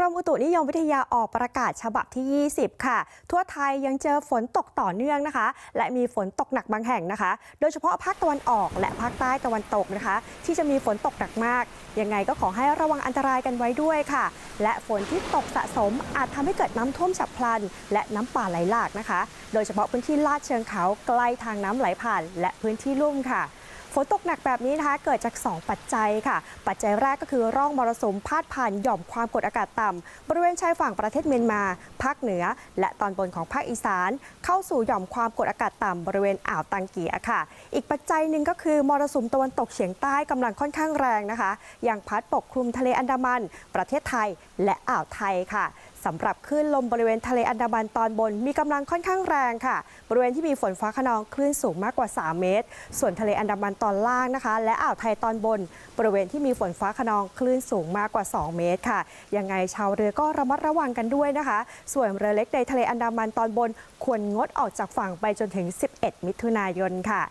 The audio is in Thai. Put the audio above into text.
รมอุตุนิยมวิทยาออกประกาศฉบับที่ 20 ค่ะ ทั่วไทยยังเจอฝนตกต่อเนื่องนะคะ และมีฝนตกหนักบางแห่งนะคะ โดยเฉพาะภาคตะวันออกและภาคใต้ตะวันตกนะคะ ที่จะมีฝนตกหนักมาก ยังไงก็ขอให้ระวังอันตรายกันไว้ด้วยค่ะ และฝนที่ตกสะสมอาจทำให้เกิดน้ำท่วมฉับพลัน และน้ำป่าไหลหลากนะคะ โดยเฉพาะพื้นที่ลาดเชิงเขาใกล้ทางน้ำไหลผ่าน และพื้นที่ลุ่มค่ะ นตกหนักแบบนี้นะคะเกิดจาก 2 ปัจจัยค่ะ ปัจจัยแรกก็คือร่องมรสุมพาดผ่านหย่อมความกดอากาศต่ำบริเวณชายฝั่งประเทศเมียนมา ภาคเหนือ และตอนบนของภาคอีสาน เข้าสู่หย่อมความกดอากาศต่ำบริเวณอ่าวตังเกียค่ะ อีกปัจจัยหนึ่งก็คือมรสุมตะวันตกเฉียงใต้กำลังค่อนข้างแรงนะคะยังพัดปกคลุมทะเลอันดามัน ประเทศไทยและอ่าวไทยค่ะ สำหรับคลื่นลมบริเวณทะเลอันดามันตอนบน มีกำลังค่อนข้างแรงค่ะ บริเวณที่มีฝนฟ้าขนองคลื่นสูงมากกว่า 3 เมตร ส่วนทะเลอันดามันตอนล่างนะคะ และอ่าวไทยตอนบน บริเวณที่มีฝนฟ้าขนองคลื่นสูงมากกว่า 2 เมตรค่ะ ยังไงชาวเรือก็ระมัดระวังกันด้วยนะคะ ส่วนเรือเล็กในทะเลอันดามันตอนบน ควรงดออกจากฝั่งไปจนถึง 11 มิถุนายนค่ะ